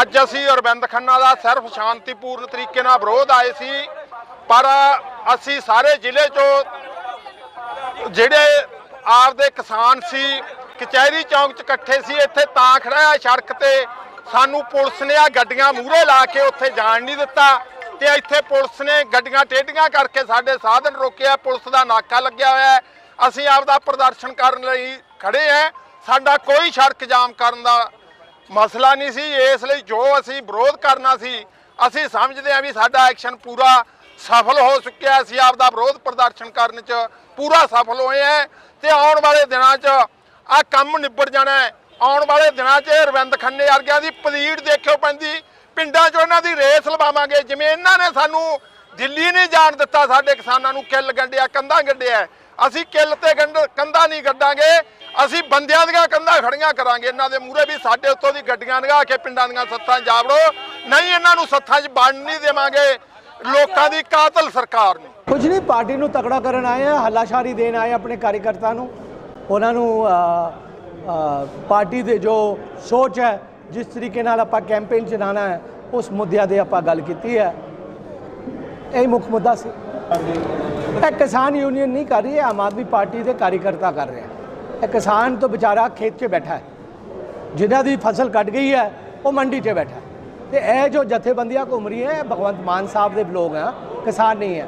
ਅੱਜ ਅਸੀਂ ਅਰਵਿੰਦ ਖੰਨਾ ਦਾ ਸਿਰਫ ਸ਼ਾਂਤੀਪੂਰਨ ਤਰੀਕੇ ਨਾਲ ਵਿਰੋਧ ਆਏ ਸੀ, ਪਰ ਅਸੀਂ ਸਾਰੇ ਜ਼ਿਲ੍ਹੇ ਚੋਂ ਜਿਹੜੇ ਆਪਦੇ ਕਿਸਾਨ ਸੀ, ਕਚਹਿਰੀ ਚੌਂਕ 'ਚ ਇਕੱਠੇ ਸੀ, ਇੱਥੇ ਤਾਂ ਖੜਾ ਸੜਕ ਤੇ, ਸਾਨੂੰ ਪੁਲਿਸ ਨੇ ਆ ਗੱਡੀਆਂ ਮੂਹਰੇ ਲਾ ਕੇ ਉੱਥੇ ਜਾਣ ਨਹੀਂ ਦਿੱਤਾ ਤੇ ਇੱਥੇ ਪੁਲਿਸ ਨੇ ਗੱਡੀਆਂ ਟੇਢੀਆਂ ਕਰਕੇ ਸਾਡੇ ਸਾਧਨ ਰੋਕਿਆ, ਪੁਲਿਸ ਦਾ ਨਾਕਾ ਲੱਗਿਆ ਹੋਇਆ ਹੈ, ਅਸੀਂ ਆਪਦਾ ਪ੍ਰਦਰਸ਼ਨ ਕਰਨ ਲਈ ਖੜੇ ਆ ਸਾਡਾ ਕੋਈ ਸੜਕ ਜਾਮ ਕਰਨ ਦਾ ਮਸਲਾ ਨਹੀਂ ਸੀ, ਇਸ ਲਈ ਜੋ ਅਸੀਂ ਵਿਰੋਧ ਕਰਨਾ ਸੀ, ਅਸੀਂ ਸਮਝਦੇ ਹਾਂ ਵੀ ਸਾਡਾ ਐਕਸ਼ਨ ਪੂਰਾ ਸਫਲ ਹੋ ਚੁੱਕਿਆ ਅਸੀਂ ਆਪਦਾ ਵਿਰੋਧ ਪ੍ਰਦਰਸ਼ਨ ਕਰਨ 'ਚ ਪੂਰਾ ਸਫਲ ਹੋਏ ਹੈ ਤੇ ਆਉਣ ਵਾਲੇ ਦਿਨਾਂ 'ਚ ਆ ਕੰਮ ਨਿਬੜ ਜਾਣਾ ਹੈ। ਆਉਣ ਵਾਲੇ ਦਿਨਾਂ 'ਚ ਰਵਿੰਦ ਖੰਨੇ ਵਰਗਿਆਂ ਦੀ ਪਲੀੜ ਦੇਖਿਓ ਪੈਂਦੀ। ਪਿੰਡਾਂ 'ਚ ਉਹਨਾਂ ਦੀ ਰੇਸ ਲਵਾਵਾਂਗੇ। ਜਿਵੇਂ ਇਹਨਾਂ ਨੇ ਸਾਨੂੰ ਦਿੱਲੀ ਨਹੀਂ ਜਾਣ ਦਿੱਤਾ, ਸਾਡੇ ਕਿਸਾਨਾਂ ਨੂੰ ਕਿੱਲ ਗੰਡਿਆ ਕੰਧਾਂ ਗੱਡਿਆ ਅਸੀਂ ਕਿੱਲ ਤੇ ਗੰਢ ਕੰਧਾਂ ਨਹੀਂ ਗੱਡਾਂਗੇ। ਅਸੀਂ ਬੰਦਿਆਂ ਦੀਆਂ ਕੰਧਾਂ ਖੜੀਆਂ ਕਰਾਂਗੇ। ਇਹਨਾਂ ਦੇ ਮੂਹਰੇ ਵੀ ਸਾਡੇ ਉੱਤੋਂ ਦੀ ਗੱਡੀਆਂ ਲੰਘਾ ਕੇ ਪਿੰਡਾਂ ਦੀਆਂ ਸੱਥਾਂ 'ਚ ਨਹੀਂ ਇਹਨਾਂ ਨੂੰ ਸੱਥਾਂ 'ਚ ਵੜਨ ਨਹੀਂ ਦੇਵਾਂਗੇ। ਲੋਕਾਂ ਦੀ ਕਾਤਲ ਸਰਕਾਰ ਨੂੰ। ਕੁਝ ਨਹੀਂ, ਪਾਰਟੀ ਨੂੰ ਤਕੜਾ ਕਰਨ ਆਏ ਆ ਹੱਲਾਸ਼ਾਰੀ ਦੇਣ ਆਏ ਆਪਣੇ ਕਾਰਜਕਰਤਾ ਨੂੰ। ਉਹਨਾਂ ਨੂੰ ਪਾਰਟੀ ਦੇ ਜੋ ਸੋਚ ਹੈ, ਜਿਸ ਤਰੀਕੇ ਨਾਲ ਆਪਾਂ ਕੈਂਪੇਨ ਚਲਾਉਣਾ ਹੈ, ਉਸ ਮੁੱਦਿਆਂ ਦੇ ਆਪਾਂ ਗੱਲ ਕੀਤੀ ਹੈ। ਇਹ ਮੁੱਖ ਮੁੱਦਾ ਸੀ। ਇਹ ਕਿਸਾਨ ਯੂਨੀਅਨ ਨਹੀਂ ਕਰ ਰਹੀ ਹੈ ਆਮ ਆਦਮੀ ਪਾਰਟੀ ਦੇ ਕਾਰਜਕਰਤਾ ਕਰ ਰਹੇ ਹੈ। ਇਹ ਕਿਸਾਨ ਤੋਂ ਵਿਚਾਰਾ ਖੇਤ 'ਚ ਬੈਠਾ ਹੈ। ਜਿਨ੍ਹਾਂ ਦੀ ਫਸਲ ਕੱਟ ਗਈ ਹੈ, ਉਹ ਮੰਡੀ 'ਚ ਬੈਠਾ ਹੈ। ਤੇ ਇਹ ਜੋ ਜਥੇਬੰਦੀਆਂ ਘੁੰਮ ਰਹੀ ਹੈ ਭਗਵੰਤ ਮਾਨ ਸਾਹਿਬ ਦੇ ਲੋਕ ਆ, ਕਿਸਾਨ ਨਹੀਂ ਹੈ।